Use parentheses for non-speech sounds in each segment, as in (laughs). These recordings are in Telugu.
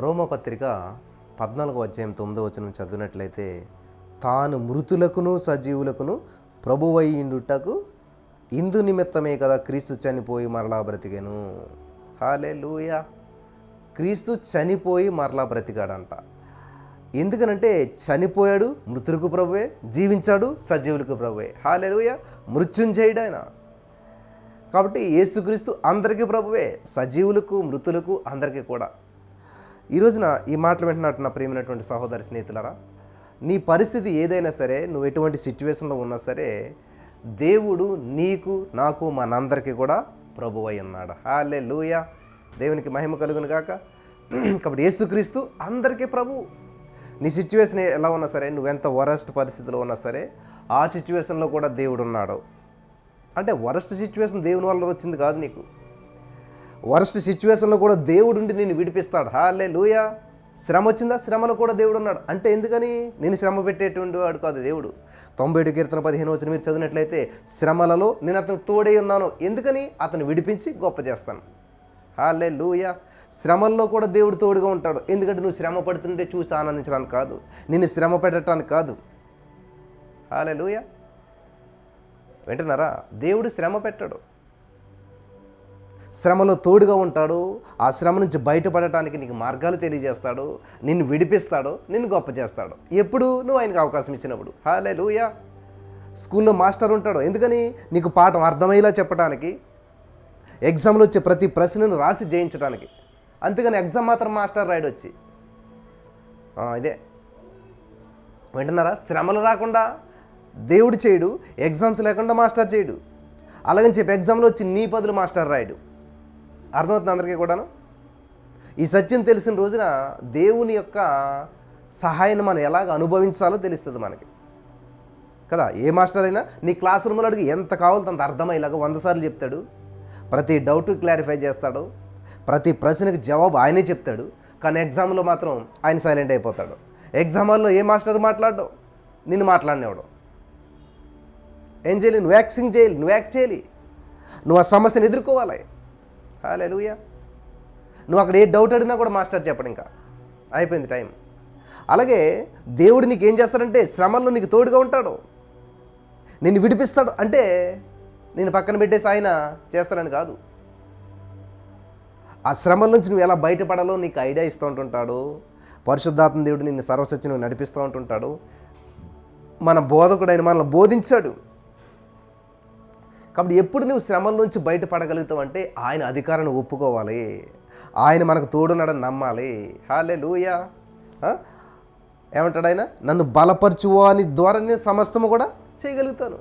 రోమపత్రిక పద్నాలుగు అధ్యాయం తొమ్మిదో వచనం చదివినట్లయితే తాను మృతులకును సజీవులకును ప్రభువయ్యుండుటకు ఇందు నిమిత్తమే కదా క్రీస్తు చనిపోయి మరలా బ్రతికెను. హాలే లూయా క్రీస్తు చనిపోయి మరలా బ్రతికాడంట. ఎందుకనంటే చనిపోయాడు మృతులకు ప్రభువే జీవించాడు సజీవులకు ప్రభువే. హాలెలుయ మృత్యుంజయుడు ఆయన కాబట్టి యేసుక్రీస్తు అందరికీ ప్రభువే సజీవులకు మృతులకు అందరికీ కూడా. ఈ రోజున ఈ మాటలు వింటున్నట్టు నా ప్రేమైనటువంటి సహోదరి స్నేహితులరా నీ పరిస్థితి ఏదైనా సరే నువ్వు ఎటువంటి సిచ్యువేషన్లో ఉన్నా సరే దేవుడు నీకు నాకు మనందరికీ కూడా ప్రభు అయి ఉన్నాడు. హాలే లూయ దేవునికి మహిమ కలుగును కాక కాబట్టి యేసుక్రీస్తు అందరికీ ప్రభు. నీ సిచ్యువేషన్ ఎలా ఉన్నా సరే నువ్వెంత వరస్ట్ పరిస్థితిలో ఉన్నా సరే ఆ సిచ్యువేషన్లో కూడా దేవుడు ఉన్నాడు. అంటే వరస్ట్ సిచ్యువేషన్ దేవుని వల్ల వచ్చింది కాదు నీకు. వరస్ట్ సిచ్యువేషన్లో కూడా దేవుడు ఉండి నేను విడిపిస్తాడు. హాలే లూయా శ్రమ వచ్చిందా? శ్రమలో కూడా దేవుడు ఉన్నాడు అంటే ఎందుకని? నేను శ్రమ పెట్టేటువంటి వాడు కాదు దేవుడు. తొంభై ఏడు కీర్తన పదిహేను వచ్చిన మీరు చదివినట్లయితే శ్రమలలో నేను అతను తోడై ఉన్నాను. ఎందుకని? అతను విడిపించి గొప్ప చేస్తాను. హాలే లూయ శ్రమల్లో కూడా దేవుడు తోడుగా ఉంటాడు. ఎందుకంటే నువ్వు శ్రమ పడుతుంటే చూసి ఆనందించడానికి కాదు. నిన్ను శ్రమ పెట్టడానికి కాదు. హాలే లూయ వింటున్నారా? దేవుడు శ్రమ పెట్టాడు. శ్రమలో తోడుగా ఉంటాడు. ఆ శ్రమ నుంచి బయటపడటానికి నీకు మార్గాలు తెలియజేస్తాడు. నిన్ను విడిపిస్తాడు. నిన్ను గొప్ప చేస్తాడు. ఎప్పుడు నువ్వు ఆయనకు అవకాశం ఇచ్చినప్పుడు. హాలే లూయా స్కూల్లో మాస్టర్ ఉంటాడు. ఎందుకని? నీకు పాఠం అర్థమయ్యేలా చెప్పడానికి ఎగ్జామ్లో వచ్చే ప్రతి ప్రశ్నను రాసి జయించడానికి అంతేగాని ఎగ్జామ్ మాత్రం మాస్టర్ రాయడు వచ్చి ఇదే. వింటున్నారా? శ్రమలు రాకుండా దేవుడు చేయడు. ఎగ్జామ్స్ లేకుండా మాస్టర్ చేయడు. అలాగని చెప్పి ఎగ్జామ్లో వచ్చి నీ పదులు మాస్టర్ రాయడు. అర్థమవుతుంది అందరికీ కూడాను? ఈ సత్యం తెలిసిన రోజున దేవుని యొక్క సహాయాన్ని మనం ఎలాగ అనుభవించాలో తెలుస్తుంది మనకి. కదా ఏ మాస్టర్ అయినా నీ క్లాస్ రూమ్లో అడిగి ఎంత కావాలో అంత అర్థమయ్యేలాగా వంద సార్లు చెప్తాడు. ప్రతి డౌట్ క్లారిఫై చేస్తాడు. ప్రతి ప్రశ్నకి జవాబు ఆయనే చెప్తాడు. కానీ ఎగ్జామ్లో మాత్రం ఆయన సైలెంట్ అయిపోతాడు. ఎగ్జామ్ హాల్లో ఏ మాస్టర్ మాట్లాడడం? నిన్ను మాట్లాడినవాడు? ఏం చేయాలి? నువ్వు యాక్టింగ్ చేయాలి నువ్వు యాక్ట్ చేయాలి. నువ్వు ఆ సమస్యను ఎదుర్కోవాలి. హాలే నువ్వు అక్కడ ఏ డౌట్ అడిగినా కూడా మాస్టర్ చెప్పడం ఇంకా. అయిపోయింది టైం అలాగే దేవుడు నీకు ఏం చేస్తాడంటే శ్రమల్లో నీకు తోడుగా ఉంటాడు. నిన్ను విడిపిస్తాడు. అంటే నేను పక్కన పెట్టేసి ఆయన చేస్తాడని కాదు. ఆ శ్రమల నుంచి నువ్వు ఎలా బయటపడాలో నీకు ఐడియా ఇస్తూ ఉంటుంటాడు. పరిశుద్ధాత్మ దేవుడు నిన్ను సర్వసత్యం నడిపిస్తూ ఉంటుంటాడు. మన బోధకుడు ఆయన మనల్ని బోధించాడు. కాబట్టి ఎప్పుడు నువ్వు శ్రమల నుంచి బయటపడగలుగుతావు అంటే ఆయన అధికారాన్ని ఒప్పుకోవాలి. ఆయన మనకు తోడున్నాడని నమ్మాలి. హాలే లూయా ఏమంటాడు ఆయన? నన్ను బలపరచువో అని ద్వారా నేను సమస్తము కూడా చేయగలుగుతాను.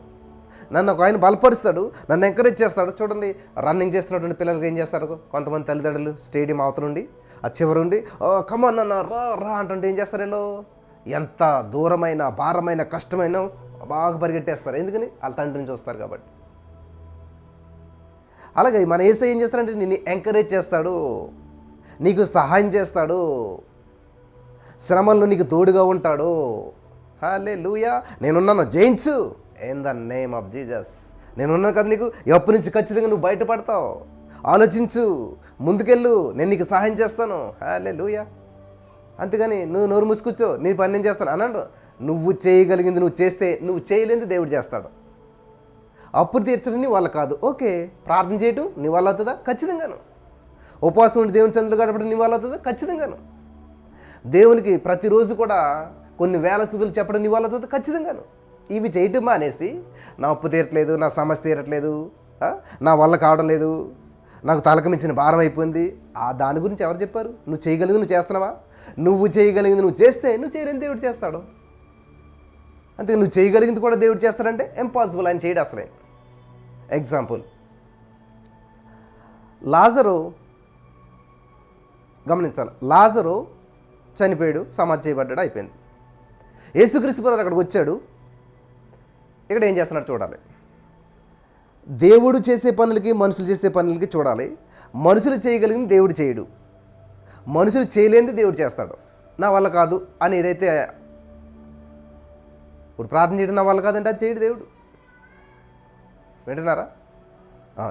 నన్ను ఒక ఆయన బలపరుస్తాడు నన్ను ఎంకరేజ్ చేస్తాడు. చూడండి రన్నింగ్ చేస్తున్నటువంటి పిల్లలకి ఏం చేస్తారు? కొంతమంది తల్లిదండ్రులు స్టేడియం అవతలుండి ఆ చివరుండి కమన్ నన్న రా రా అంటుంటే ఏం చేస్తారు వీళ్ళు? ఎంత దూరమైన భారమైన కష్టమైన బాగా పరిగెట్టేస్తారు. ఎందుకని? వాళ్ళ తండ్రిని చూస్తారు కాబట్టి. అలాగే మన ఏసై ఏం చేస్తాడంటే నిన్ను ఎంకరేజ్ చేస్తాడు నీకు సహాయం చేస్తాడు శ్రమల్లో నీకు తోడుగా ఉంటాడు. హలే లూయా నేనున్నాను జయించు. In the name of Jesus నేనున్నాను కదా నీకు. ఎప్పటి నుంచి ఖచ్చితంగా నువ్వు బయటపడతావు. ఆలోచించు. ముందుకెళ్ళు. నేను నీకు సహాయం చేస్తాను. హలే లూయా అంతేగాని నువ్వు నోరు మూసుకొచ్చో నీ పని నేను చేస్తాను. అన్నాడు. నువ్వు చేయగలిగింది నువ్వు చేస్తే నువ్వు చేయలేనిది దేవుడు చేస్తాడు. అప్పులు తీర్చడం నీ కాదు. ఓకే ప్రార్థన చేయటం నీ వాళ్ళ అవుతుందా? ఖచ్చితంగాను. ఉపవాసం ఉండి దేవుని సందులు గడపడం నీ వాళ్ళ అవుతుందా? ఖచ్చితంగాను. దేవునికి ప్రతిరోజు కూడా కొన్ని వేల స్థుతులు చెప్పడం నీ వాళ్ళ అవుతుందా? ఖచ్చితంగాను. ఇవి చేయటం మానేసి నా అప్పు తీరట్లేదు నా సమస్య తీరట్లేదు నా వల్ల కావడం లేదు నాకు తలకు మించిన భారం అయిపోయింది ఆ దాని గురించి ఎవరు చెప్పారు? నువ్వు చేయగలిగింది నువ్వు చేస్తున్నావా? నువ్వు చేయగలిగింది నువ్వు చేస్తే నువ్వు చేయలేని దేవుడు చేస్తాడు. అంతే నువ్వు చేయగలిగింది కూడా దేవుడు చేస్తాడంటే ఇంపాసిబుల్ ఆయన చేయడు అసలే. ఎగ్జాంపుల్ లాజరు గమనించాలి. లాజరు చనిపోయాడు సమాధి చేయబడ్డాడు అయిపోయింది. యేసుక్రీస్తు గారు అక్కడికి వచ్చాడు. ఇక్కడ ఏం చేస్తున్నాడు చూడాలి. దేవుడు చేసే పనులకి మనుషులు చేసే పనులకి చూడాలి. మనుషులు చేయగలిగింది దేవుడు చేయడు. మనుషులు చేయలేనిది దేవుడు చేస్తాడు. నా వల్ల కాదు అని ఏదైతే ఇప్పుడు ప్రార్థన చేయడం నా వల్ల కాదంటే అది చేయడు దేవుడు. వింటున్నారా?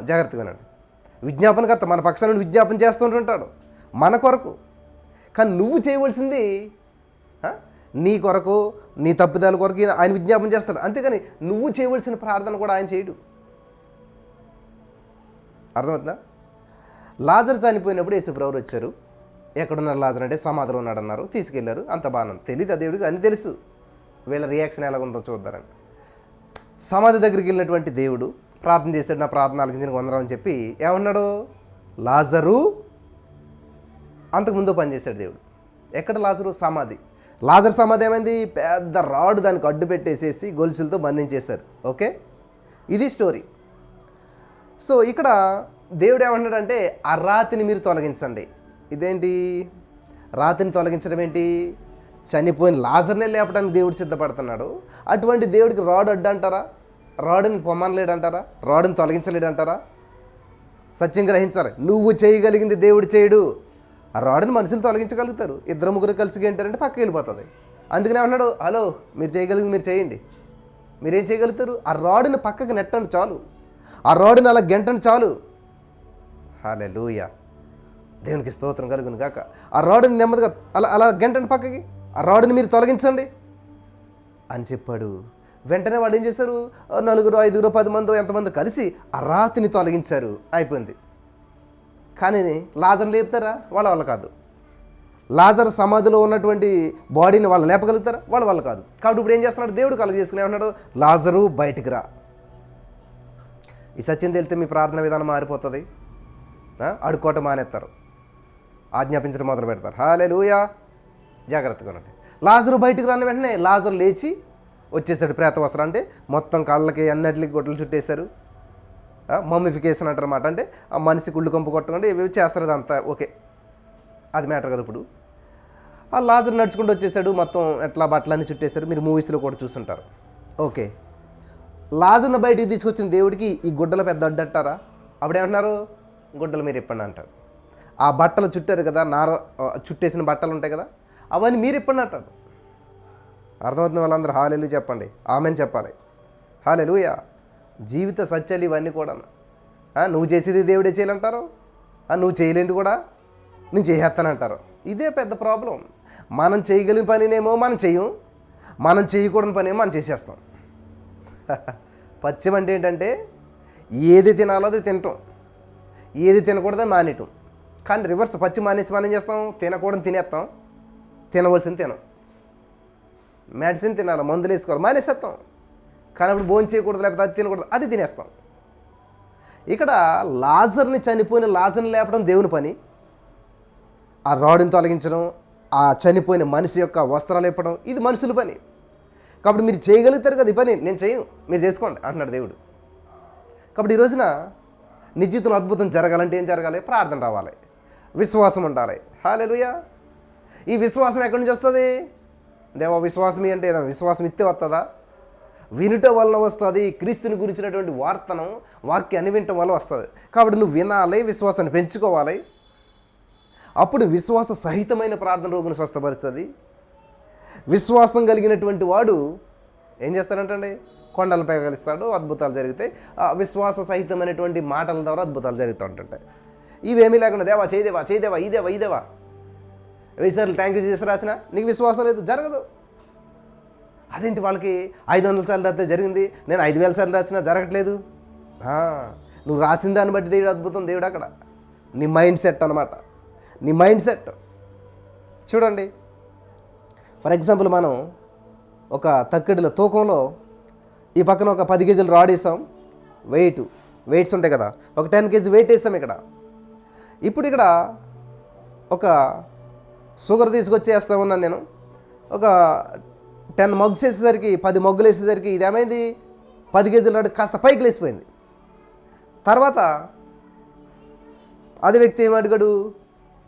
జాగ్రత్తగా వినండి. విజ్ఞాపనకర్త మన పక్షాన్ని విజ్ఞాపన చేస్తుంటుంటాడు మన కొరకు. కానీ నువ్వు చేయవలసింది నీ కొరకు నీ తప్పిదాల కొరకు ఆయన విజ్ఞాపన చేస్తాడు. అంతేకాని నువ్వు చేయవలసిన ప్రార్థన కూడా ఆయన చేయడు. అర్థమవుతుందా? లాజర్ చనిపోయినప్పుడు యేసుప్రవరు వచ్చారు. ఎక్కడున్నారు లాజర్ అంటే సమాధిలో ఉన్నాడన్నారు. తీసుకెళ్ళారు. అంత బాణం తెలియదు దేవుడికి? అన్ని తెలుసు. వీళ్ళ రియాక్షన్ ఎలాగుందో చూద్దారని సమాధి దగ్గరికి వెళ్ళినటువంటి దేవుడు ప్రార్థన చేశాడు నా ప్రార్థన ఆలకించిన వందరం అని చెప్పి ఏమన్నాడు? లాజరు అంతకుముందు పనిచేశాడు దేవుడు. ఎక్కడ లాజరు? సమాధి. లాజర్ సమాధి ఏమైంది? పెద్ద రాడ్ దానికి అడ్డు పెట్టేసేసి గొలుసులతో బంధించేశారు. ఓకే? ఇది స్టోరీ. సో ఇక్కడ దేవుడు ఏమన్నాడంటే ఆ రాతిని మీరు తొలగించండి. ఇదేంటి? రాతిని తొలగించడం ఏంటి? చనిపోయిన లాజర్నే లేపడానికి దేవుడు సిద్ధపడుతున్నాడు. అటువంటి దేవుడికి రాడ్ అడ్డు అంటారా రాడుని పొమ్మనలేడంటారా? రాడుని తొలగించలేడంటారా? సత్యం గ్రహించాలి. నువ్వు చేయగలిగింది దేవుడు చేయడు. ఆ రాడుని మనుషులు తొలగించగలుగుతారు. ఇద్దరు ముగ్గురు కలిసి ఏంటారంటే పక్కకి వెళ్ళిపోతుంది. అందుకనే అన్నాడు హలో మీరు చేయగలిగింది మీరు చేయండి. మీరేం చేయగలుగుతారు? ఆ రాడుని పక్కకి నెట్టండి చాలు. ఆ రాడుని అలా గెంటండి చాలు. హాలే లూయ దేవునికి స్తోత్రం కలుగును కాక ఆ రాడుని నెమ్మదిగా అలా అలా గెంటండి పక్కకి. ఆ రాడుని మీరు తొలగించండి. అని చెప్పాడు. వెంటనే వాళ్ళు ఏం చేశారు? నలుగురు ఐదుగురు పది మంది ఎంతమంది కలిసి ఆ రాతిని తొలగించారు. అయిపోయింది. కానీ లాజర్ లేపుతారా? వాళ్ళ వల్ల కాదు. లాజర్ సమాధిలో ఉన్నటువంటి బాడీని వాళ్ళు లేపగలుగుతారా? వాళ్ళ వల్ల కాదు. కాబట్టి ఇప్పుడు ఏం చేస్తున్నాడు? దేవుడు కలుగ చేసుకుని ఏమన్నాడు? లాజరు బయటికి రా. ఈ సత్యం తెలితే మీ ప్రార్థన విధానం మారిపోతుంది. అడుక్కోవటం మానేస్తారు. ఆజ్ఞాపించడం మొదలు పెడతారు హాలే లూయా జాగ్రత్తగా ఉండండి. లాజరు బయటికి రాని వెంటనే లాజరు లేచి వచ్చేసాడు ప్రేతవసరం అంటే మొత్తం కాళ్ళకి అన్నిటికి గొడ్డలు చుట్టేశారు. మమ్మిఫికేషన్ అంటారన్నమాట. అంటే ఆ మనిషి గుళ్ళు కంపు కొట్టకుండా ఇవి చేస్తారు అదంతా. ఓకే. అది మ్యాటర్ కదా ఇప్పుడు. ఆ లాజర్ నడుచుకుంటూ వచ్చేసాడు. మొత్తం ఎట్లా బట్టలన్నీ చుట్టేశారు. మీరు మూవీస్లో కూడా చూస్తుంటారు ఓకే. లాజర్ను బయటికి తీసుకొచ్చిన దేవుడికి ఈ గుడ్డల పెద్ద అడ్డంటారా? అప్పుడేమంటున్నారు గుడ్డలు మీరు ఇప్పండి అంటాడు ఆ బట్టలు చుట్టారు కదా నార చుట్టేసిన బట్టలు ఉంటాయి కదా అవన్నీ మీరు ఇప్పండి అంటాడు అర్థమవుతుంది వాళ్ళందరూ హాలెలు చెప్పండి. ఆమెను చెప్పాలి. హాలెలుయా. జీవిత సత్యాలు ఇవన్నీ కూడా నువ్వు చేసేది దేవుడే చేయాలంటారు? ఆ, నువ్వు చేయలేదు కూడా నేను చేసేస్తానంటారు. ఇదే పెద్ద ప్రాబ్లం. మనం చేయగలిగిన పనినేమో మనం చేయం. మనం చేయకూడని పనేమో మనం చేసేస్తాం. (laughs) పచ్చిమ అంటే ఏంటంటే ఏది తినాలో అది తినటం ఏది తినకూడదో మానేయటం. కానీ రివర్స్ పచ్చి మానేసి మనం చేస్తాం? తినకూడదు తినేస్తాం. తినవలసింది తినం. మెడిసిన్ తినాలి మందులు వేసుకోవాలి మానేసేస్తాం. కానీ అప్పుడు భోజనం చేయకూడదు లేకపోతే అది తినకూడదు అది తినేస్తాం. ఇక్కడ లాజర్ని చనిపోయిన లాజర్ని లేపడం దేవుని పని. ఆ రాడుని తొలగించడం ఆ చనిపోయిన మనిషి యొక్క వస్త్రాలు ఇప్పడం ఇది మనుషుల పని. కాబట్టి మీరు చేయగలుగుతారు కదా ఈ పని నేను చేయను మీరు చేసుకోండి అంటున్నాడు దేవుడు. కాబట్టి ఈ రోజున నీ అద్భుతం జరగాలంటే ఏం జరగాలి? ప్రార్థన రావాలి. విశ్వాసం ఉండాలి. హాలెలుయా ఈ విశ్వాసం ఎక్కడి నుంచి వస్తుంది? దేవా విశ్వాసమి అంటే ఏదైనా విశ్వాసం ఇత్తే వస్తుందా వినుట వల్ల వస్తుంది. క్రీస్తుని గురించినటువంటి వార్తను వాక్యాన్ని వినటం వల్ల వస్తుంది. కాబట్టి నువ్వు వినాలి విశ్వాసాన్ని పెంచుకోవాలి. అప్పుడు విశ్వాస సహితమైన ప్రార్థన రోగుని స్వస్థపరుస్తుంది. విశ్వాసం కలిగినటువంటి వాడు ఏం చేస్తాడంటండి? కొండలు పెగలిస్తాడు అద్భుతాలు జరుగుతాయి. ఆ విశ్వాస సహితమైనటువంటి మాటల ద్వారా అద్భుతాలు జరుగుతూ ఉంటుంటాయి ఇవేమీ లేకుండా దేవా చేయదేవా చేయదేవా ఇదేవా ఇదేవా? వెయ్యిసార్లు థ్యాంక్ యూ చేసి రాసిన? నీకు విశ్వాసం లేదు జరగదు. అదేంటి వాళ్ళకి ఐదు వందల సార్లు రాస్తే జరిగింది? నేను ఐదు వేల సార్లు రాసినా జరగట్లేదు? నువ్వు రాసిన దాన్ని బట్టి దేవుడు అద్భుతం దేవుడు అక్కడ. నీ మైండ్ సెట్ అనమాట నీ మైండ్ సెట్ చూడండి. ఫర్ ఎగ్జాంపుల్ మనం ఒక తక్కిడిలో తూకంలో ఈ పక్కన ఒక పది కేజీలు రాడ్ వేసాం. వెయిట్ వెయిట్స్ ఉంటాయి కదా. ఒక టెన్ కేజీ వెయిట్ వేస్తాం ఇక్కడ. ఇప్పుడు ఇక్కడ ఒక షుగర్ తీసుకొచ్చి ఉన్నాను నేను. ఒక టెన్ మగ్స్ వేసేసరికి పది మగ్గులు వేసేసరికి ఇది ఏమైంది? పది కేజీల రాడ్ కాస్త పైకి లేసిపోయింది తర్వాత అది వ్యక్తి ఏం అడిగాడు?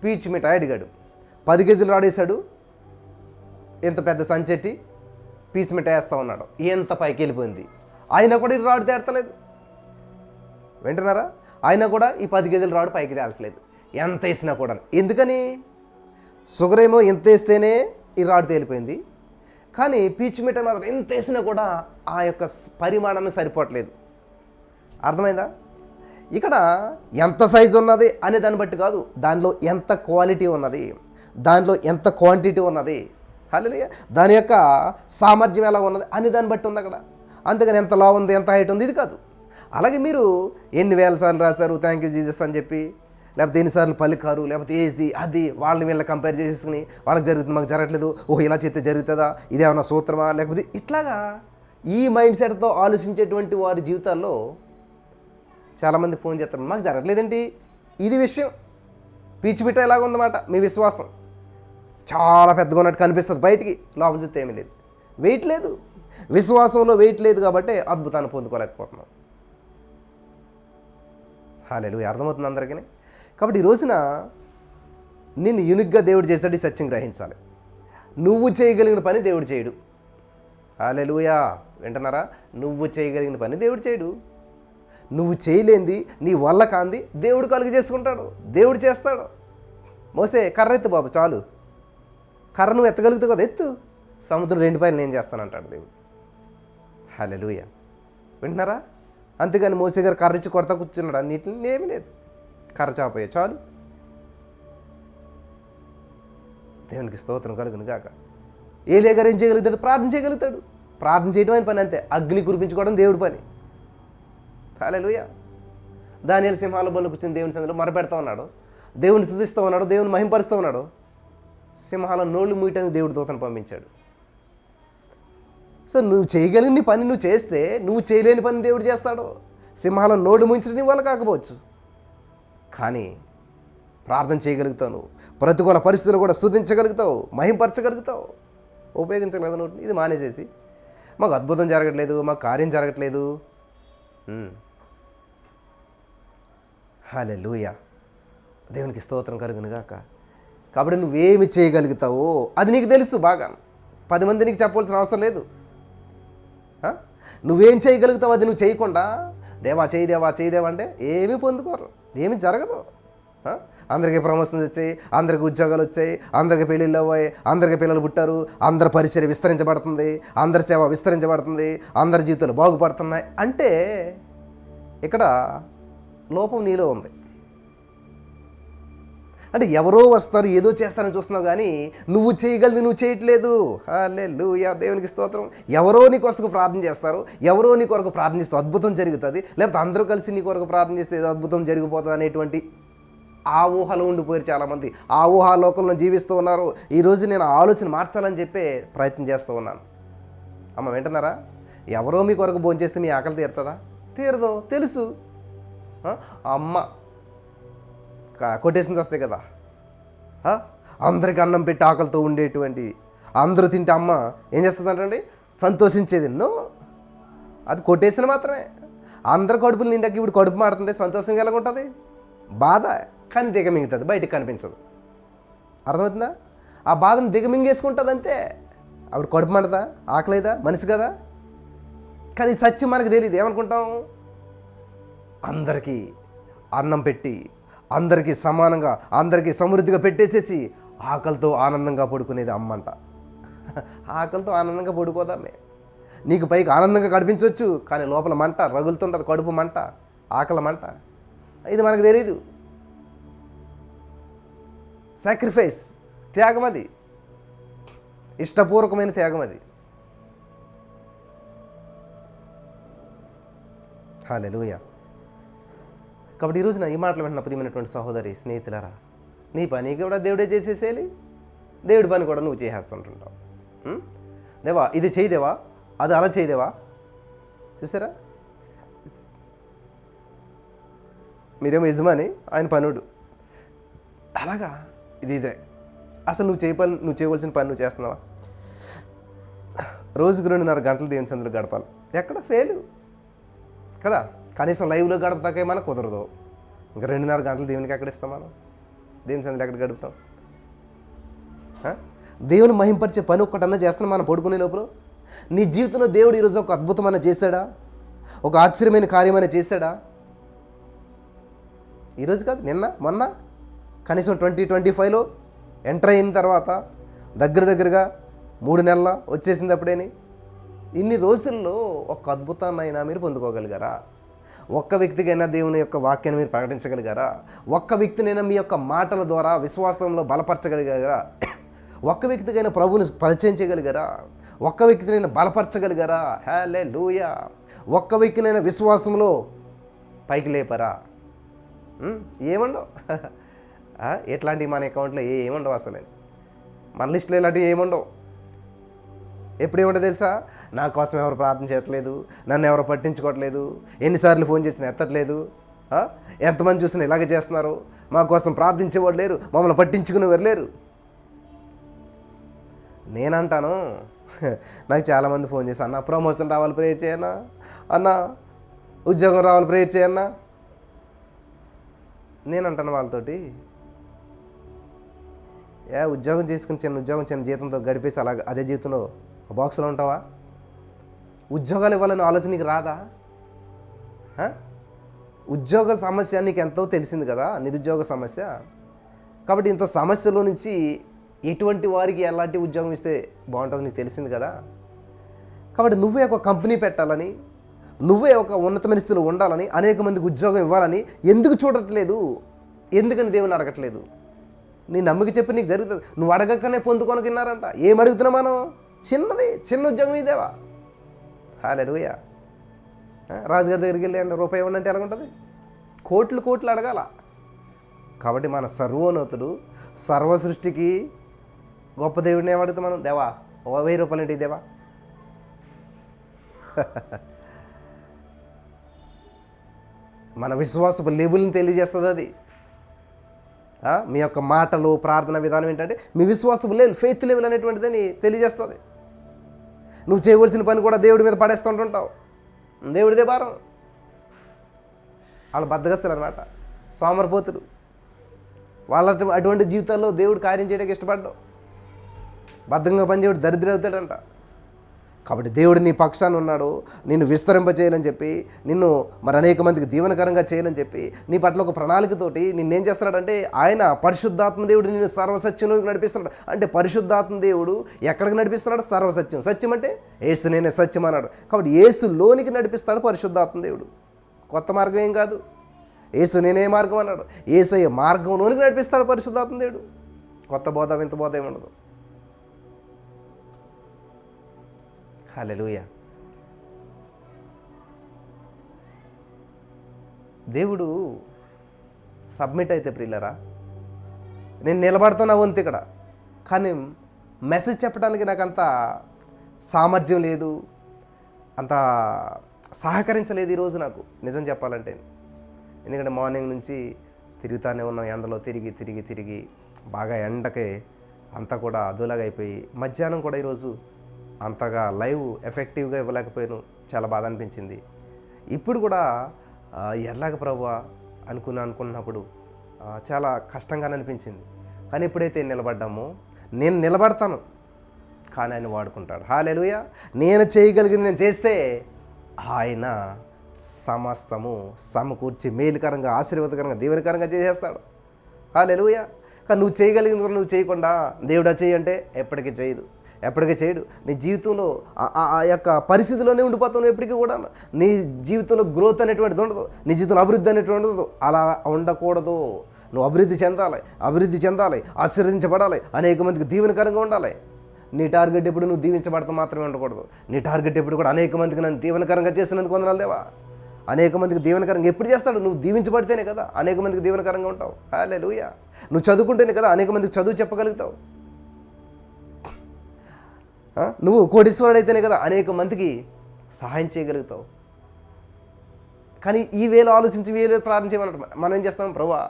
పీచ్ మిఠాయి అడిగాడు. పది కేజీలు రాడేశాడు ఇంత పెద్ద సంచెట్టి పీచ్ మిఠాయి వేస్తా ఉన్నాడు. ఎంత పైకి వెళ్ళిపోయింది? ఆయన కూడా ఈ రాడు తేడతలేదు. వింటున్నారా? ఆయన కూడా ఈ పది కేజీల రాడు పైకి తేలట్లేదు. ఎంత వేసినా కూడా ఎందుకని? షుగర్ ఏమో ఎంత వేస్తేనే ఈ రాడ్ తేలిపోయింది. కానీ పీచు మిఠాయి మాత్రం ఎంత వేసినా కూడా ఆ యొక్క పరిమాణానికి సరిపోవట్లేదు. అర్థమైందా? ఇక్కడ ఎంత సైజు ఉన్నది అనే దాన్ని బట్టి కాదు దానిలో ఎంత క్వాలిటీ ఉన్నది దానిలో ఎంత క్వాంటిటీ ఉన్నది హల్లెలూయా! దాని యొక్క సామర్థ్యం ఎలా ఉన్నది అని దాన్ని బట్టి ఉంది అక్కడ. అందుకని ఎంత లా ఉంది ఎంత హైట్ ఉంది ఇది కాదు. అలాగే మీరు ఎన్ని వేల సార్లు రాశారు థ్యాంక్ యూ జీజస్ అని చెప్పి లేకపోతే ఎన్నిసార్లు పలికారు లేకపోతే ఏది అది వాళ్ళని వీళ్ళని కంపేర్ చేసుకుని వాళ్ళకి జరుగుతుంది మాకు జరగట్లేదు ఓహో ఇలా చేస్తే జరుగుతుందా ఇదేమన్నా సూత్రమా లేకపోతే ఇట్లాగా ఈ మైండ్ సెట్తో ఆలోచించేటువంటి వారి జీవితాల్లో చాలామంది ఫోన్ చేస్తారు మాకు జరగట్లేదండి. ఇది విషయం. పీచి పిట్ట ఎలాగ ఉందన్నమాట మీ విశ్వాసం. చాలా పెద్దగా ఉన్నట్టు కనిపిస్తుంది బయటికి లోపల చూస్తే ఏమీ లేదు. వెయిట్ లేదు. విశ్వాసంలో వెయిట్ లేదు కాబట్టి అద్భుతాన్ని పొందుకోలేకపోతున్నాం. హాలేలు అర్థమవుతుంది అందరికీ కాబట్టి ఈ రోజున నిన్ను యూనిక్గా దేవుడు చేశాడు ఈ సత్యం గ్రహించాలి. నువ్వు చేయగలిగిన పని దేవుడు చేయడు. అలెలుయా వింటున్నారా? నువ్వు చేయగలిగిన పని దేవుడు చేయడు. నువ్వు చేయలేంది నీ వల్ల కాంది దేవుడు కలుగు చేసుకుంటాడు. దేవుడు చేస్తాడు. మోసే కర్ర ఎత్తు బాబు చాలు. కర్ర నువ్వు ఎత్తగలుగుతావు కదా ఎత్తు. సముద్రం రెండు పైన నేను చేస్తానంటాడు దేవుడు. హలెలుయ వింటున్నారా? అంతేగాని మోసే గారు కర్ర ఇచ్చి కొడతా కూర్చున్నాడు. అన్నిటిని ఏమీ లేదు. కర్ర చాలు. దేవునికి స్తోత్రం కలుగును కాక ఏ గారు ఏం చేయగలుగుతాడు? ప్రార్థన చేయగలుగుతాడు. ప్రార్థన చేయడం అని పని అంతే. అగ్ని కురిపించుకోవడం దేవుడి పని. హాలెలుయ దానియలు సింహాల బొల్లు కూర్చొని దేవుని సందులో మరపెడతా ఉన్నాడు. దేవుని స్థుతిస్తూ ఉన్నాడు. దేవుని మహింపరుస్తూ ఉన్నాడు. సింహాల నోళ్ళు మూయటానికి దేవుడు దూతను పంపించాడు. సో నువ్వు చేయగలిగిన పని నువ్వు చేస్తే నువ్వు చేయలేని పని దేవుడు చేస్తాడు. సింహాల నోళ్ళు ముంచడం నీ వల్ల కాకపోవచ్చు. కానీ ప్రార్థన చేయగలుగుతావు. నువ్వు ప్రతికూల పరిస్థితులు కూడా స్థుతించగలుగుతావు మహింపరచగలుగుతావు. ఉపయోగించగలదు నువ్వు ఇది మానేసేసి. మాకు అద్భుతం జరగట్లేదు మాకు కార్యం జరగట్లేదు. హాలే దేవునికి స్తోత్రం కలుగునుగాక. కాబట్టి నువ్వేమి చేయగలుగుతావో అది నీకు తెలుసు బాగా. పది మంది నీకు చెప్పవలసిన అవసరం లేదు. నువ్వేం చేయగలుగుతావు అది నువ్వు చేయకుండా దేవా చేయి దేవా చేయి దేవా అంటే ఏమీ పొందుకోరు. ఏమీ జరగదు. అందరికీ ప్రమోషన్స్ వచ్చాయి అందరికి ఉద్యోగాలు వచ్చాయి అందరికి పెళ్ళిళ్ళు అవ్వాయి అందరికి పిల్లలు పుట్టారు అందరి పరిచయం విస్తరించబడుతుంది అందరి సేవ విస్తరించబడుతుంది అందరి జీవితాలు బాగుపడుతున్నాయి. అంటే ఇక్కడ లోపం నీలో ఉంది. అంటే ఎవరో వస్తారు ఏదో చేస్తారని చూస్తున్నావు కానీ నువ్వు చేయగలిది నువ్వు చేయట్లేదు. లేదు లూయా దేవునికి స్తోత్రం. ఎవరో నీ కొరకు ప్రార్థన చేస్తారు ఎవరో నీ కొరకు ప్రార్థన చేస్తే అద్భుతం జరుగుతుంది లేకపోతే అందరూ కలిసి నీ కొరకు ప్రార్థన చేస్తే ఏదో అద్భుతం జరిగిపోతుంది అనేటువంటి ఆ ఊహలో ఉండిపోయారు చాలామంది. ఆ ఊహా లోకంలో జీవిస్తూ ఉన్నారు. ఈరోజు నేను ఆలోచన మార్చాలని చెప్పే ప్రయత్నం చేస్తూ ఉన్నాను. అమ్మ వింటున్నారా? ఎవరో మీ కొరకు భోంచేస్తే మీ ఆకలి తీరుతుందా? తీరదు తెలుసు. అమ్మ కొటేషన్స్ వస్తాయి కదా. అందరికి అన్నం పెట్టి ఆకలితో ఉండేటువంటి అందరూ తింటే అమ్మ ఏం చేస్తుందంటండి? సంతోషించేది. నో. అది కొటేషన్ మాత్రమే. అందరి కడుపులు నిండాక ఇప్పుడు కడుపు మాడుతుంటే సంతోషంగా ఎలా ఉంటుంది? బాధ. కానీ దిగమింగుతుంది. బయటకు కనిపించదు. అర్థమవుతుందా? ఆ బాధను దిగమింగేసుకుంటుంది అంతే ఆవిడ కడుపు మంటదా ఆకలేదా మనిషి కదా. కానీ సత్యం మనకు తెలియదు ఏమనుకుంటాం? అందరికీ అన్నం పెట్టి అందరికీ సమానంగా అందరికీ సమృద్ధిగా పెట్టేసేసి ఆకలితో ఆనందంగా పడుకునేది అమ్మంట. ఆకలితో ఆనందంగా పడుకోదామే. నీకు పైకి ఆనందంగా కనిపించవచ్చు కానీ లోపల మంట రగులుతుంటుంది కడుపు మంట ఆకలి మంట. ఇది మనకు తెలియదు సాక్రిఫైస్ త్యాగం అది. ఇష్టపూర్వకమైన త్యాగం అది. హాలెలుయా కాబట్టి ఈరోజు రోజున ఈ మాటలు వింటున్న ప్రియమైనటువంటి సహోదరి స్నేహితులరా నీ పని కూడా దేవుడే చేసేసేయాలి. దేవుడి పని కూడా నువ్వు చేసేస్తుంటుంటావు. దేవా ఇది చేయదేవా? అది అలా చేయదేవా? చూసారా? మీరేమో యజమాని ఆయన పనుడు. అలాగా? ఇది ఇదే. అసలు నువ్వు చేయ పని నువ్వు చేయవలసిన పని నువ్వు చేస్తున్నావా? రోజుకు రెండున్నర గంటలు దేవుని సందులో గడపాలి. ఎక్కడ? ఫెయిల్ కదా? కనీసం లైవ్లో గడపదాకే మనకు కుదరదు. ఇంకా రెండున్నర గంటలు దేవునికి ఎక్కడ ఇస్తాం మనం? దేవుని సందులు ఎక్కడ గడుపుతాం? దేవుని మహింపరిచే పని ఒక్కటన్నా చేస్తున్నాం మనం పడుకునే లోపల? నీ జీవితంలో దేవుడు ఈరోజు ఒక అద్భుతమైన చేశాడా? ఒక ఆశ్చర్యమైన కార్యమైన చేశాడా? ఈరోజు కాదు నిన్న మొన్న కనీసం ట్వంటీ ట్వంటీ ఫైవ్లో ఎంటర్ అయిన తర్వాత దగ్గర దగ్గరగా మూడు నెలల వచ్చేసింది అప్పుడేని. ఇన్ని రోజుల్లో ఒక అద్భుతాన్నైనా మీరు పొందుకోగలిగారా? ఒక్క వ్యక్తికైనా దేవుని యొక్క వాక్యాన్ని మీరు ప్రకటించగలిగారా? ఒక్క వ్యక్తినైనా మీ యొక్క మాటల ద్వారా విశ్వాసంలో బలపరచగలిగారా? ఒక్క వ్యక్తికైనా ప్రభువుని పరిచయం చేయగలిగారా? ఒక్క వ్యక్తినైనా బలపరచగలిగారా? హే లూయా ఒక్క వ్యక్తినైనా విశ్వాసంలో పైకి లేపరా? ఏముండవు? (laughs) ఆ, ఎట్లాంటివి మన అకౌంట్లో ఏ ఏముండవు అసలు? మన లిస్టులో ఇలాంటివి ఏముండవు? ఎప్పుడు ఏమంటో తెలుసా? నా కోసం ఎవరు ప్రార్థన చేయట్లేదు నన్ను ఎవరు పట్టించుకోవట్లేదు ఎన్నిసార్లు ఫోన్ చేసినా ఎత్తట్లేదు ఎంతమంది చూసినా ఇలాగే చేస్తున్నారు మా కోసం ప్రార్థించేవాడు లేరు మమ్మల్ని పట్టించుకునేవారు లేరు. నేనంటాను నాకు చాలామంది ఫోన్ చేసి అన్న ప్రమోషన్ రావాలి ప్రేయర్ చేయన్నా? అన్న ఉద్యోగం రావాలి ప్రేయర్ చేయన్నా? నేనంటాను వాళ్ళతోటి ఏ ఉద్యోగం చేసుకుని చిన్న ఉద్యోగం చిన్న జీతంతో గడిపేసి అలాగ అదే జీవితంలో బాక్స్లో ఉంటావా? ఉద్యోగాలు ఇవ్వాలని ఆలోచన నీకు రాదా? ఉద్యోగ సమస్య నీకు ఎంతో తెలిసింది కదా నిరుద్యోగ సమస్య. కాబట్టి ఇంత సమస్యలో నుంచి ఎటువంటి వారికి ఎలాంటి ఉద్యోగం ఇస్తే బాగుంటుందో నీకు తెలిసింది కదా. కాబట్టి నువ్వే ఒక కంపెనీ పెట్టాలని నువ్వే ఒక ఉన్నతమైన స్థితిలో ఉండాలని అనేక మందికి ఉద్యోగం ఇవ్వాలని ఎందుకు చూడట్లేదు? ఎందుకని దేవుని అడగట్లేదు? నీ నమ్మక చెప్పి నీకు జరుగుతుంది. నువ్వు అడగకనే పొందుకొనకిన్నారంట ఏం అడుగుతున్నా మనం? చిన్నది చిన్న ఉద్యోగం ఇదేవా? హాలెలుయ రాజుగారి దగ్గరికి వెళ్ళి అంటే రూపాయి ఇవ్వండి అంటే ఎలా ఉంటుంది కోట్లు కోట్లు అడగాల. కాబట్టి మన సర్వోన్నతుడు సర్వ సృష్టికి గొప్ప దేవుడిని ఏమడుగుతాం మనం? దేవా ఓ వెయ్యి రూపాయలు ఏంటి దేవా? (laughs) మన విశ్వాసపు లెవెల్ని తెలియజేస్తుంది అది. మీ యొక్క మాటలు ప్రార్థన విధానం ఏంటంటే మీ విశ్వాసపు లెవెల్ ఫెయిత్ లెవెల్ అనేటువంటిదని తెలియజేస్తుంది. నువ్వు చేయవలసిన పని కూడా దేవుడి మీద పడేస్తుంటుంటావు. దేవుడిదే భారం. వాళ్ళు బద్దగస్తారు అనమాట సోమరపోతులు. వాళ్ళ అటువంటి జీవితాల్లో దేవుడు కార్యం చేయడానికి ఇష్టపడ్డావు. బద్ధంగా పనిచేయడు దరిద్ర అవుతాడంట. కాబట్టి దేవుడు నీ పక్షాన ఉన్నాడు. నిన్ను విస్తరింప చేయాలని చెప్పి నిన్ను మరి అనేక మందికి దీవనకరంగా చేయాలని చెప్పి నీ పట్ల ఒక ప్రణాళికతోటి నిన్నేం చేస్తున్నాడంటే ఆయన పరిశుద్ధాత్మ దేవుడు నిన్ను సర్వసత్యంలోకి నడిపిస్తున్నాడు. అంటే పరిశుద్ధాత్మ దేవుడు ఎక్కడికి నడిపిస్తున్నాడు? సర్వసత్యం. సత్యం అంటే ఏసు నేనే సత్యం అన్నాడు. కాబట్టి ఏసు లోనికి నడిపిస్తాడు పరిశుద్ధాత్మ దేవుడు. కొత్త మార్గం ఏం కాదు. ఏసు నేనే మార్గం అన్నాడు. ఏసయ్య మార్గంలోనికి నడిపిస్తాడు పరిశుద్ధాత్మ దేవుడు. కొత్త బోధ వింత బోధ ఏముండదు హల్లెలూయా. దేవుడు సబ్మిట్ అయితే ప్రిల్లరా నేను నిలబడుతున్నా వంతు ఇక్కడ. కానీ మెసేజ్ చెప్పడానికి నాకు అంత సామర్థ్యం లేదు. అంత సహకరించలేదు ఈరోజు నాకు నిజం చెప్పాలంటే. ఎందుకంటే మార్నింగ్ నుంచి తిరుగుతానే ఉన్నాం ఎండలో తిరిగి తిరిగి తిరిగి బాగా ఎండకే అంతా కూడా అదులాగా అయిపోయి మధ్యాహ్నం కూడా ఈరోజు అంతగా లైవ్ ఎఫెక్టివ్గా ఇవ్వలేకపోయాను. చాలా బాధ అనిపించింది. ఇప్పుడు కూడా ఎర్లాగ ప్రభువా అనుకుని అనుకున్నప్పుడు చాలా కష్టంగానే అనిపించింది. కానీ ఎప్పుడైతే నిలబడ్డామో నేను నిలబడతాను. కానీ ఆయన వాడుకుంటాడు. హాలెలుయ! నేను చేయగలిగింది నేను చేస్తే ఆయన సమస్తము సమకూర్చి మేలుకరంగా ఆశీర్వాదకరంగా దీవెనకరంగా చేసేస్తాడు. హాలెలుయ! కానీ నువ్వు చేయగలిగింది కూడా నువ్వు చేయకుండా దేవుడా చేయంటే ఎప్పటికీ చేయదు. ఎప్పటికీ చేయడు. నీ జీవితంలో ఆ- ఆ- యొక్క పరిస్థితిలోనే ఉండిపోతావు ఎప్పటికీ కూడా. నీ జీవితంలో గ్రోత్ అనేటువంటిది ఉండదు. నీ జీవితంలో అభివృద్ధి అనేటువంటిది ఉండదు. అలా ఉండకూడదు. నువ్వు అభివృద్ధి చెందాలి. అభివృద్ధి చెందాలి. ఆశీర్వదించబడాలి. అనేక మందికి దీవెనకరంగా ఉండాలి. నీ టార్గెట్ ఎప్పుడు నువ్వు దీవించబడతా మాత్రమే ఉండకూడదు. నీ టార్గెట్ ఎప్పుడు కూడా అనేక మందికి నన్ను దీవెనకరంగా చేసినందుకు వందనాలు దేవా. అనేక మందికి దీవెనకరంగా ఎప్పుడు చేస్తాడు? నువ్వు దీవించబడితేనే కదా అనేక మందికి దీవెనకరంగా ఉంటావు. హాలే నువ్వు చదువుకుంటేనే కదా అనేక మందికి చదువు చెప్పగలుగుతావు. నువ్వు కోటీశ్వరుడు అయితేనే కదా అనేక మందికి సహాయం చేయగలుగుతావు. కానీ ఈ వేలు ఆలోచించి వేలు ప్రార్థన చేయమన్నట్టు మనం ఏం చేస్తాం? ప్రభా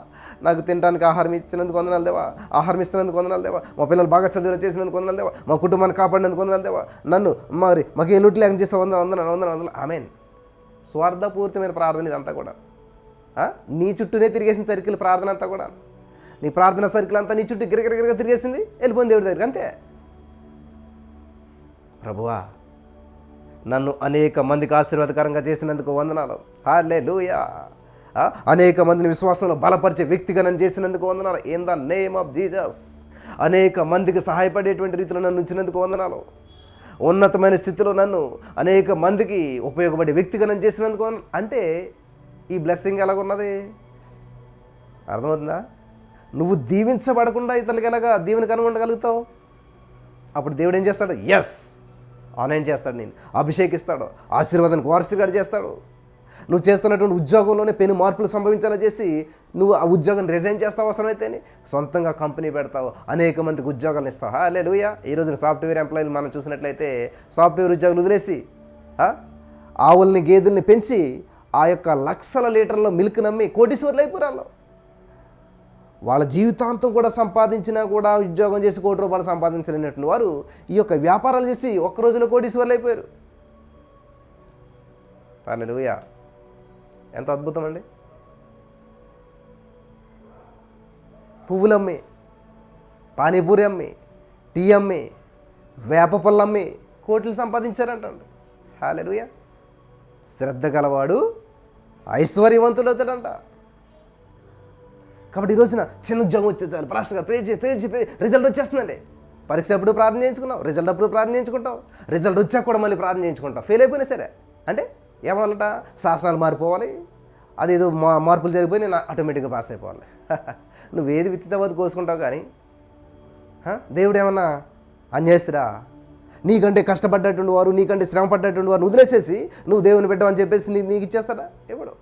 నాకు తినడానికి ఆహారం ఇచ్చినందుకు వందనాలు దేవా. ఆహారం ఇస్తున్నందుకు వందనాలు దేవా. మా పిల్లలు బాగా చదివిన చేసినందుకు వందనాలు దేవా. మా కుటుంబాన్ని కాపాడినందుకు వందనాలు దేవా. నన్ను మరి మాకు ఏ లుట్లు లేకుండా చేసే వందన వందన వందన వందన ఆమెన్. స్వార్థపూరితమైన ప్రార్థన ఇదంతా కూడా. నీ చుట్టూనే తిరిగేసిన సర్కిల్ ప్రార్థన అంతా కూడా. నీ ప్రార్థన సర్కిల్ అంతా నీ చుట్టూ గిరగిరగిరగా తిరిగేసింది? వెళ్ళిపోయింది దేవుడి దగ్గరికి. అంతే. ప్రభువా నన్ను అనేక మందికి ఆశీర్వాదకరంగా చేసినందుకు వందనాలు. హాలే లూయా అనేక మందిని విశ్వాసంలో బలపరిచే వ్యక్తిగా నన్ను చేసినందుకు వందనాలు. In the name of Jesus అనేక మందికి సహాయపడేటువంటి రీతిలో నన్ను ఉంచినందుకు వందనాలు. ఉన్నతమైన స్థితిలో నన్ను అనేక మందికి ఉపయోగపడే వ్యక్తిగా నన్ను చేసినందుకు అంటే ఈ బ్లెస్సింగ్ ఎలాగున్నది? అర్థమవుతుందా? నువ్వు దీవించబడకుండా ఇతరులకి ఎలాగా దీవెని కనుగొనగలుగుతావు అప్పుడు దేవుడు ఏం చేస్తాడు? ఎస్ ఆన్లైన్ చేస్తాడు నేను. అభిషేకిస్తాడు. ఆశీర్వాదానికి వారసుగాడు చేస్తాడు. నువ్వు చేస్తున్నటువంటి ఉద్యోగంలోనే పెను మార్పులు సంభవించేలా చేసి నువ్వు ఆ ఉద్యోగం రిజైన్ చేస్తావు అవసరమైతేనే. సొంతంగా కంపెనీ పెడతావు. అనేక మందికి ఉద్యోగాలు ఇస్తావు. హా లూయా ఈ రోజున సాఫ్ట్వేర్ ఎంప్లాయీలు మనం చూసినట్లయితే సాఫ్ట్వేర్ ఉద్యోగులు వదిలేసి ఆవుల్ని గేదెల్ని పెంచి ఆ యొక్క లక్షల లీటర్ల మిల్క్ నమ్మి కోటీశ్వర్లు అయిపోరాళ్ళు వాళ్ళ జీవితాంతం కూడా సంపాదించినా కూడా ఉద్యోగం చేసి కోటి రూపాయలు సంపాదించలేనటువంటి వారు ఈ యొక్క వ్యాపారాలు చేసి ఒక్క రోజులో కోటీశ్వర్లు అయిపోయారు. హల్లెలూయా. ఎంత అద్భుతం అండి. పువ్వులమ్మి పానీపూరి అమ్మి టీ అమ్మి వేప పళ్ళు అమ్మి కోట్లు సంపాదించారంటండి. హాలెలుయా శ్రద్ధ గలవాడు ఐశ్వర్యవంతుడు అవుతాడంట కాబట్టి ఈ రోజున చిన్న ఉద్యోగం వచ్చే చాలు. ప్రాస్ట్గా ప్రేర్ చేయి ప్రేర్ చేయి రిజల్ట్ వచ్చేస్తుందండి. పరీక్ష అప్పుడు ప్రార్థన చేయించుకున్నావు? రిజల్ట్ అప్పుడు ప్రార్థన చేయించుకుంటాం రిజల్ట్ వచ్చాక కూడా మళ్ళీ ప్రార్థన చేయించుకుంటాం ఫెయిల్ అయిపోయినా సరే. అంటే ఏమవాలట శాసనాలు మారిపోవాలి. అదేదో మా మార్పులు జరిగిపోయి నేను ఆటోమేటిక్గా పాస్ అయిపోవాలి. (laughs) నువ్వు ఏది విత్తితో కోసుకుంటావు కానీ దేవుడు ఏమన్నా అన్యాయస్తుడా? నీకంటే కష్టపడ్డటువంటి వారు నీకంటే శ్రమ పడ్డటువంటి వారు వదిలేసేసి నువ్వు దేవుని పెట్టమని చెప్పేసి నీ నీకు ఇచ్చేస్తాడా? ఎప్పుడు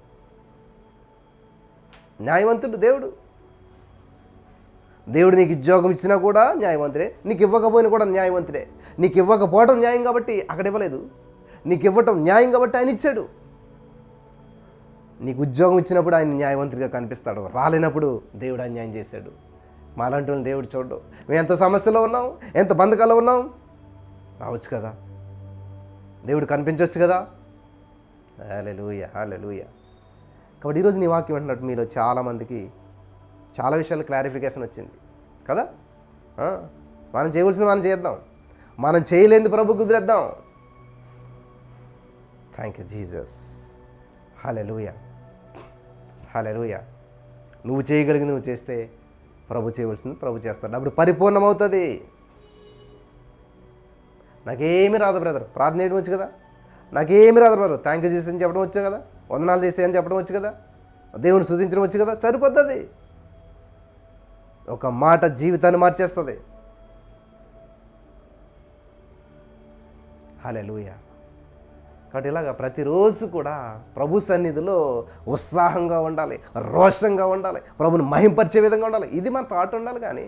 న్యాయవంతుడు దేవుడు. దేవుడు నీకు ఉద్యోగం ఇచ్చినా కూడా న్యాయవంతుడే. నీకు ఇవ్వకపోయినా కూడా న్యాయవంతుడే. నీకు ఇవ్వకపోవడం న్యాయం కాబట్టి అక్కడ ఇవ్వలేదు. నీకు ఇవ్వటం న్యాయం కాబట్టి ఆయన ఇచ్చాడు. నీకు ఉద్యోగం ఇచ్చినప్పుడు ఆయన న్యాయవంతుడిగా కనిపిస్తాడు. రాలేనప్పుడు దేవుడు అన్యాయం చేశాడు. మాలాంటి వాళ్ళని దేవుడు చూడు. మేము ఎంత సమస్యలో ఉన్నాం? ఎంత బంధకాల్లో ఉన్నాం? రావచ్చు కదా. దేవుడు కనిపించవచ్చు కదా. హాలెలూయ హాలెలూయ కాబట్టి ఈరోజు నీ వాక్యం అంటున్నట్టు మీలో చాలామందికి చాలా విషయాలు క్లారిఫికేషన్ వచ్చింది. కదా? మనం చేయవలసింది మనం చేద్దాం. మనం చేయలేని ప్రభు కుదిరేద్దాం. Thank you Jesus hallelujah hallelujah లూయ నువ్వు చేయగలిగింది నువ్వు చేస్తే ప్రభు చేయవలసింది ప్రభు చేస్తాడు. అప్పుడు పరిపూర్ణమవుతుంది. నాకేమి రాదు బ్రదర్ ప్రార్థన చేయడం వచ్చు కదా? నాకేమి రాదు బ్రదర్ థ్యాంక్ యూ చేసి అని చెప్పడం వచ్చు కదా? వందనాలు చేసేయని అని చెప్పడం వచ్చు కదా? దేవుని స్తుతించడం వచ్చు కదా? సరిపోతుంది ఒక మాట జీవితాన్ని మార్చేస్తుంది. హలే కాబట్టి ఇలాగా ప్రతిరోజు కూడా ప్రభు సన్నిధిలో ఉత్సాహంగా ఉండాలి రోషంగా ఉండాలి ప్రభుని మహింపరిచే విధంగా ఉండాలి. ఇది మన థాట్ ఉండాలి కానీ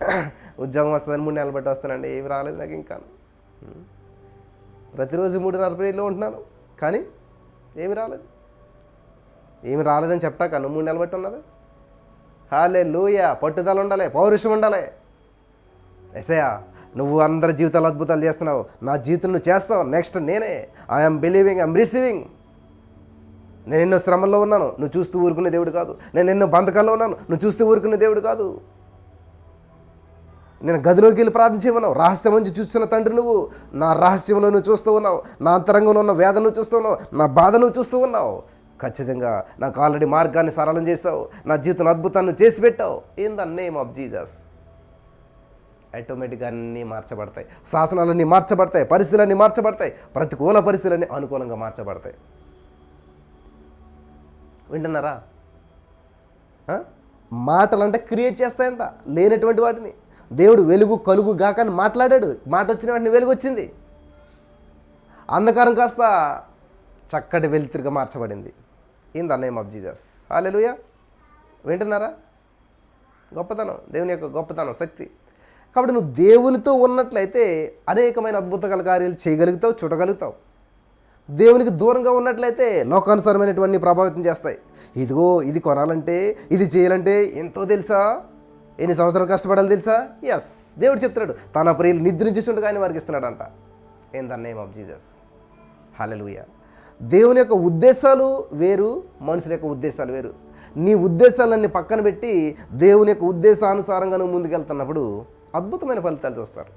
(coughs) ఉద్యోగం వస్తుందని మూడు నెలలు బట్టి వస్తానండి ఏమి రాలేదు నాకు ఇంకా. ప్రతిరోజు మూడున్నర పీరియడ్లో ఉంటున్నాను. కానీ ఏమి రాలేదు? ఏమి రాలేదని చెప్పాక కను మూడు నెలలు ఉన్నది. హాలే లూయ పట్టుదల ఉండాలి పౌరుషం ఉండాలి. ఎసయా నువ్వు అందరి జీవితాలు అద్భుతాలు చేస్తున్నావు. నా జీవితం నువ్వు చేస్తావు. నెక్స్ట్ నేనే. ఐఎమ్ బిలీవింగ్ ఐఎమ్ రిసీవింగ్ నేను ఎన్నో శ్రమల్లో ఉన్నాను. నువ్వు చూస్తూ ఊరుకునే దేవుడు కాదు. నేను ఎన్నో బంధకాల్లో ఉన్నాను. నువ్వు చూస్తూ ఊరుకునే దేవుడు కాదు. నేను గదిలోకి వెళ్ళి ప్రార్థన చేయమన్నావు రహస్యం నుంచి చూస్తున్న తండ్రి నువ్వు. నా రహస్యంలో నువ్వు చూస్తూ ఉన్నావు. నా అంతరంగంలో ఉన్న వేదను చూస్తూ ఉన్నావు. నా బాధను చూస్తూ ఉన్నావు. ఖచ్చితంగా నాకు ఆల్రెడీ మార్గాన్ని సరళం చేసావు నా జీవితంలో అద్భుతాన్ని చేసి పెట్టావు. In the name of Jesus ఆటోమేటిక్గా అన్నీ మార్చబడతాయి. శాసనాలన్నీ మార్చబడతాయి. పరిస్థితులన్నీ మార్చబడతాయి. ప్రతికూల పరిస్థితులన్నీ అనుకూలంగా మార్చబడతాయి. వింటున్నారా? మాటలంటే క్రియేట్ చేస్తాయంట. లేనటువంటి వాటిని. దేవుడు వెలుగు కలుగు గాక అని మాట్లాడాడు. మాట వచ్చిన వెంటనే వెలుగు వచ్చింది. అంధకారం కాస్త చక్కటి వెలుతురుగా మార్చబడింది. In the name of Jesus hallelujah వింటున్నారా? గొప్పతనం. దేవుని యొక్క గొప్పతనం శక్తి. కాబట్టి నువ్వు దేవునితో ఉన్నట్లయితే అనేకమైన అద్భుతకల కార్యాలు చేయగలుగుతావు చూడగలుగుతావు. దేవునికి దూరంగా ఉన్నట్లయితే లోకానుసారమైనటువంటి ప్రభావితం చేస్తాయి. ఇదిగో ఇది కొనాలంటే ఇది చేయాలంటే ఎంతో తెలుసా? ఎన్ని సంవత్సరాలు కష్టపడాలి తెలుసా? ఎస్ దేవుడు చెప్తున్నాడు తన ప్రియులు నిద్రించుండగా ఆయన వారికి ఇస్తున్నాడంట in the name of Jesus hallelujah దేవుని యొక్క ఉద్దేశాలు వేరు మనుషుల యొక్క ఉద్దేశాలు వేరు. నీ ఉద్దేశాలన్నీ పక్కన పెట్టి దేవుని యొక్క ఉద్దేశానుసారంగా నువ్వు ముందుకెళ్తున్నప్పుడు అద్భుతమైన ఫలితాలు చూస్తారు.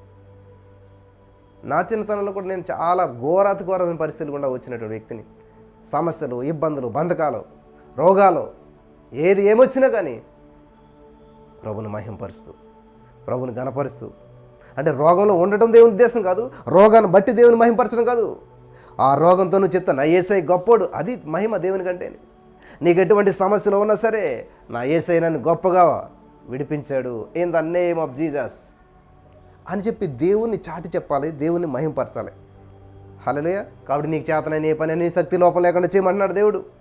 నా చిన్నతనంలో కూడా నేను చాలా ఘోరాతి ఘోరమైన పరిస్థితులు కూడా వచ్చినటువంటి వ్యక్తిని. సమస్యలు ఇబ్బందులు బంధకాలు రోగాలు ఏది ఏమొచ్చినా కానీ ప్రభుని మహింపరుస్తూ ప్రభుని గణపరుస్తూ అంటే రోగంలో ఉండటం దేవుని ఉద్దేశం కాదు రోగాన్ని బట్టి దేవుని మహింపరచడం కాదు. ఆ రోగంతో నువ్వు చెప్తాను ఏసై గొప్పోడు అది మహిమ దేవుని కంటే. నీకు ఎటువంటి సమస్యలు ఉన్నా సరే నా ఏసై నన్ను గొప్పగా విడిపించాడు in the name of Jesus అని చెప్పి దేవుణ్ణి చాటి చెప్పాలి దేవుణ్ణి మహింపరచాలి. హలోయ కాబట్టి నీకు చేతనైన ఏ పని అని శక్తి లోపం లేకుండా చేయమంటున్నాడు దేవుడు.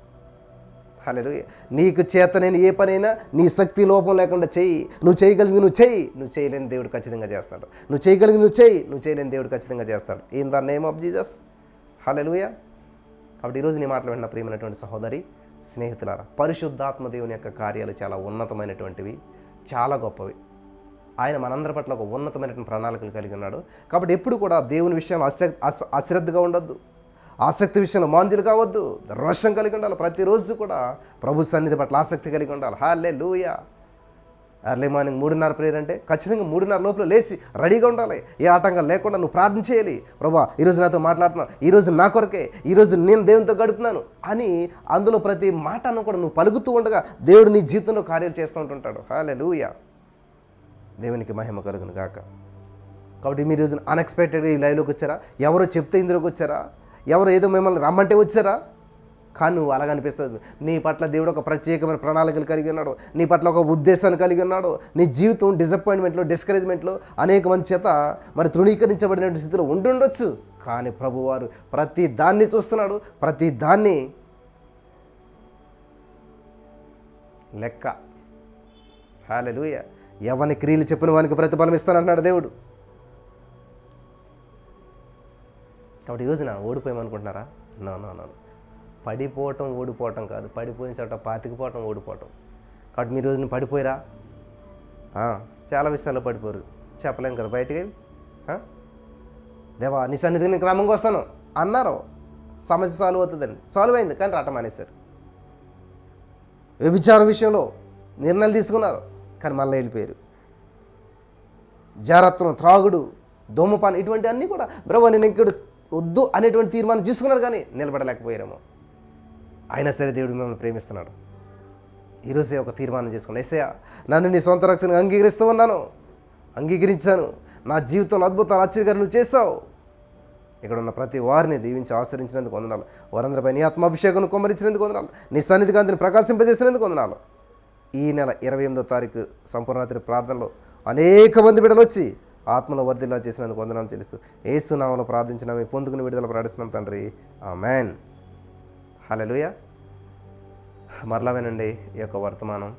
హలోయ నీకు చేతనైన ఏ పనైనా నీ శక్తి లోపం లేకుండా చెయ్యి నువ్వు చేయగలిగింది నువ్వు చెయ్యి నువ్వు చేయలేని దేవుడు ఖచ్చితంగా చేస్తాడు. నువ్వు చేయగలిగింది నువ్వు చెయ్యి నువ్వు చేయలేని దేవుడు ఖచ్చితంగా చేస్తాడు. In the name of Jesus hallelujah కాబట్టి ఈరోజు నీ మాటలు విన్న ప్రియమైనటువంటి సహోదరి స్నేహితులారా పరిశుద్ధాత్మ దేవుని యొక్క కార్యాలు చాలా ఉన్నతమైనటువంటివి చాలా గొప్పవి. ఆయన మనందరి పట్ల ఒక ఉన్నతమైనటువంటి ప్రణాళికలు కలిగి ఉన్నాడు. కాబట్టి ఎప్పుడు కూడా దేవుని విషయంలో అశ్ర అశ్రద్ధగా ఉండొద్దు. ఆసక్తి విషయంలో మాంద్యులు కావద్దు. రోషం కలిగి ఉండాలి. ప్రతిరోజు కూడా ప్రభు సన్నిధి పట్ల ఆసక్తి కలిగి ఉండాలి. హాలే లూయా ఎర్లీ మార్నింగ్ మూడున్నర ప్రేయర్ అంటే ఖచ్చితంగా మూడున్నర లోపల లేచి రెడీగా ఉండాలి. ఏ ఆటంకం లేకుండా నువ్వు ప్రార్థన చేయాలి. ప్రభా ఈరోజు నాతో మాట్లాడుతున్నావు ఈరోజు నా కొరకే. ఈరోజు నేను దేవునితో గడుపుతున్నాను అని అందులో ప్రతి మాటను కూడా నువ్వు పలుకుతూ ఉండగా దేవుడు నీ జీవితంలో కార్యాలు చేస్తూ ఉంటుంటాడు. హాలే లూయా దేవునికి మహిమ కలుగును గాక. కాబట్టి మీరు ఈరోజు అన్ఎక్స్పెక్టెడ్గా ఈ లైవ్లోకి వచ్చారా? ఎవరో చెప్తే ఇందులోకి వచ్చారా? ఎవరు ఏదో మిమ్మల్ని రమ్మంటే వచ్చారా? కానీ నువ్వు అలాగ అనిపిస్తుంది. నీ పట్ల దేవుడు ఒక ప్రత్యేకమైన ప్రణాళికలు కలిగి ఉన్నాడు. నీ పట్ల ఒక ఉద్దేశాన్ని కలిగి ఉన్నాడు. నీ జీవితం డిసప్పాయింట్మెంట్లో డిస్కరేజ్మెంట్లో అనేక మంది చేత మరి తృణీకరించబడిన స్థితిలో ఉండుండొచ్చు. కానీ ప్రభువారు ప్రతి దాన్ని చూస్తున్నాడు. ప్రతి దాన్ని లెక్క. హాలెలూయ ఎవని క్రియలు చెప్పిన వానికి ప్రతిఫలం ఇస్తానంటున్నాడు దేవుడు. కాబట్టి ఈరోజు నా ఓడిపోయామనుకుంటున్నారా? నో నో నో పడిపోవటం ఓడిపోవటం కాదు. పడిపోయిన చోట పాతికిపోవటం ఓడిపోవటం. కాబట్టి మీరు రోజున పడిపోయిరా? చాలా విషయాల్లో పడిపోరు. చెప్పలేం కదా బయటికి? దేవా నీ సన్నిధికి నేను క్రమంగా వస్తాను. అన్నారు. సమస్య సాల్వ్ అవుతుందని. సాల్వ్ అయింది కానీ రాట మానేశారు. వ్యభిచార విషయంలో నిర్ణయాలు తీసుకున్నారు కానీ మళ్ళీ వెళ్ళిపోయారు. జారత్వం త్రాగుడు దోమపాన్ ఇటువంటి అన్నీ కూడా బ్రహ్మ నేను ఇక్కడ వద్దు అనేటువంటి తీర్మానం తీసుకున్నారు కానీ నిలబడలేకపోయారేమో. అయినా సరే దేవుడు మిమ్మల్ని ప్రేమిస్తున్నాడు. ఈరోజే ఒక తీర్మానం చేసుకున్నాను ఎస్ఐ నన్ను నీ సొంత రక్షణగా అంగీకరిస్తూ ఉన్నాను. అంగీకరించాను. నా జీవితంలో అద్భుతాలు ఆశ్చర్యగారు నువ్వు చేసావు ఇక్కడ ఉన్న ప్రతి వారిని దీవించి ఆచరించినందుకు వందనాలు. వారందరిపై నీ ఆత్మాభిషేకం కుమరించినందుకు వందనాలు. నీ సన్నిధి కాంతిని ప్రకాశింపజేసినందుకు వందనాలు. ఈ నెల ఇరవై ఎనిమిదో తారీఖు సంపూర్ణరాత్రి ప్రార్థనలో అనేక మంది బిడ్డలు వచ్చి ఆత్మలో వర్ధిలా చేసినందుకు వందనాలు చెల్లిస్తూ ఏసునామలో ప్రార్థించినామే పొందుకుని విడుదల ప్రార్థిస్తున్నాం తండ్రి. ఆ మ్యాన్ హలలుయ మరలా వినండి ఈ యొక్క వర్తమానం.